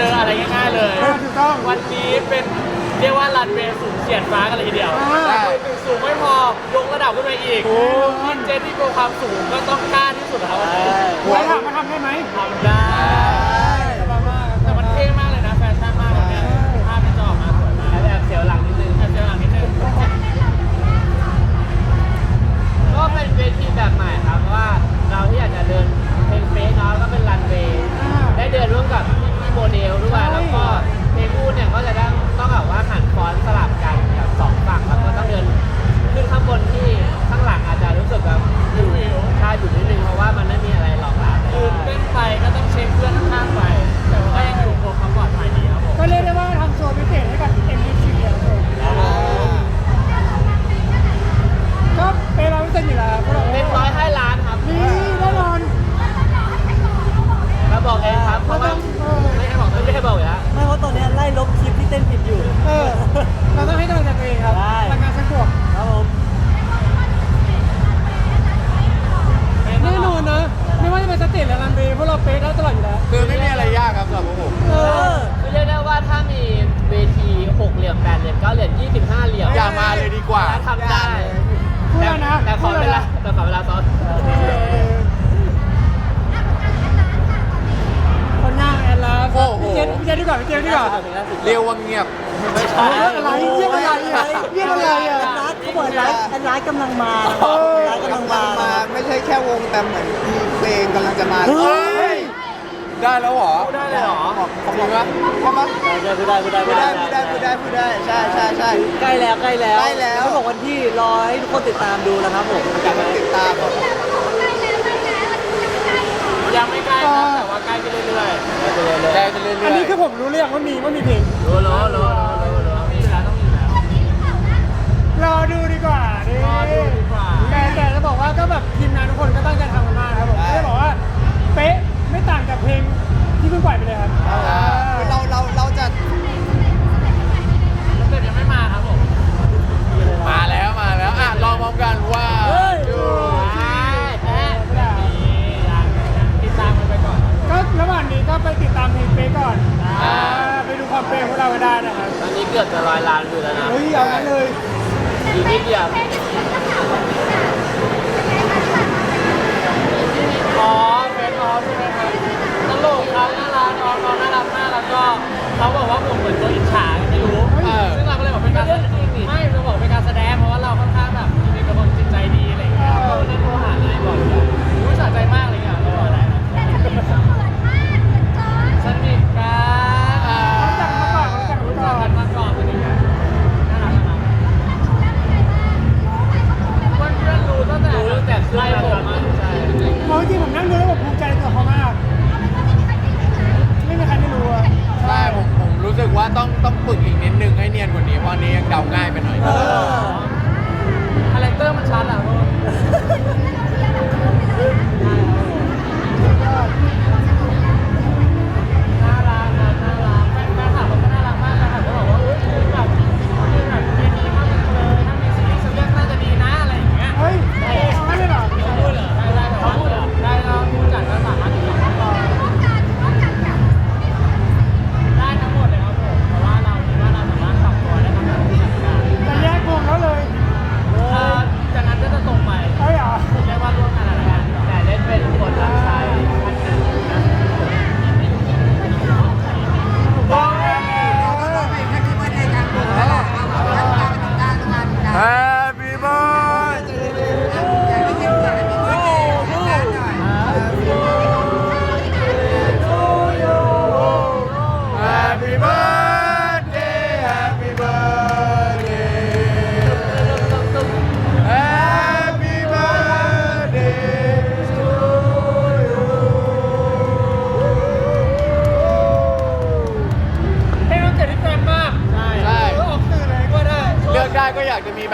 จออะไรง่ายๆเลยถูกต้อง วันนี้เป็นเรียกว่ารันเวย์สูงเฉียดฟ้ากันเลยทีเดียว ใช่ สูงไม่พอ ยกระดับขึ้นไปอีกโอ้ ขึ้เจนที่โกลัความสูงก็ต้อง ขอเวลาเราขอเวลาซ้อมคนหน้าแอนลาโอ้โห พี่เยี่เจนดีกว่าพี่เจนดีกว่าเรียววังเงียบ ไม่ใยิ่องอะไรเรื่องอะไรอะเรื่องอะไรอะแอนลาเขาบอกแอนลาแอนลากำลังมาแอนลากำลังมา ไม่ใช่แค่วงแต่เหมือนเพลงกำลังจะมา เฮ้ย ได้แล้วเหรอ ได้แลยเหรอ ออกจริงปะใช่ปะใช่พูดได้พูดได้พูดได้พูดได้พูดได้พูดได้ใช่ใช่ใช่ ใกล้แล้วใกล้แล้วใกล้แล้ว เขาบอกวันที่รอให้ทุกคนติดตามดูนะครับผมอยากมาติดตามครับยังไม่ใกล้นะแต่ว่าใกล้ไปเรื่อยๆใกล้ไปเรื่อยๆอันนี้คือผมรู้เรื่องว่ามีว่ามีเพลงรู้รู้รู้รู้รู้ต้องมีอยู่แล้วต้องมีอยู่แล้วรอดูดีกว่านี่รอดูดีกว่าแต่แต่จะบอกว่าก็แบบทีมงานทุกคนก็ตั้งใจทำกันมากครับผมไม่ได้บอกว่า ก็ได้นะครับ ตอนนี้เกือบจะลอยล้านอยู่แล้วนะเฮ้ยเอางั้นเลยอีกนิดเดียว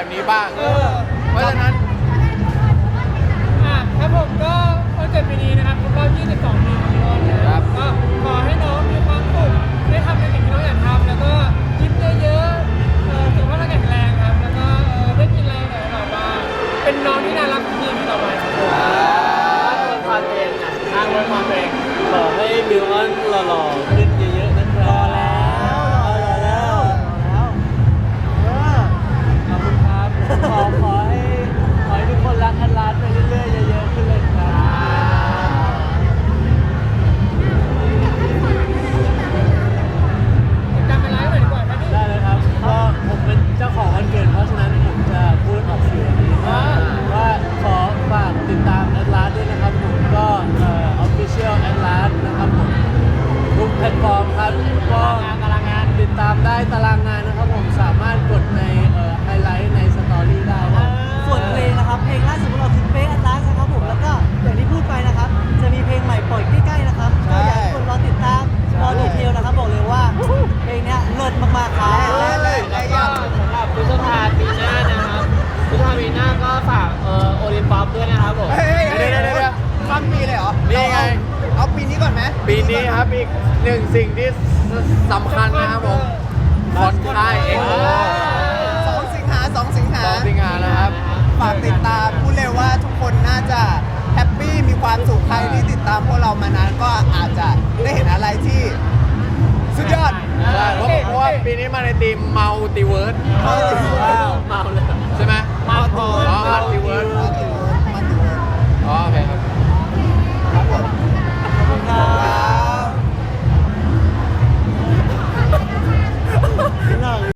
แบบนี้บ้างเพราะฉะนั้น อะครับผมก็คอนเสิร์ตปีนี้นะครับครบรอบ 22 ปีของโลกนะคครัรับบ ก็ขอให้น้องมีความสุขได้ทำในสิ่งที่น้องอยากทำแล้วก็ยิ้มเยอะๆเอ่อสุขภาพร่าแข็งแรงครับ แล้วก็เอ่อได้กินอะไรแบบอยๆบ้าเป็นน้องที่น่ารักที่ดีต่อไปครับผมอ้างไว้ความเองขอให้บิวออนหล่อๆขึ้น 好好。 ปีนี้ครับอีกหนึ่งสิ่งที่สำคัญนะครับผมคอนค่ายเอ็กโสองสิงหาสองสิงหาสองสิงหานะครับ ฝากติดตามพูดเลยว่าทุกคนน่าจะแฮปปี้มีความสุขใครที่ติดตามพวกเรามานานก็อาจจะได้เห็นอะไรที่สุดยอดใช่เพราะเพราะว่าปีนี้มาในทีมมัลติเวิร์สเมาเลยใช่ไหมเมาทีอ๋อมัลติเวิร์ส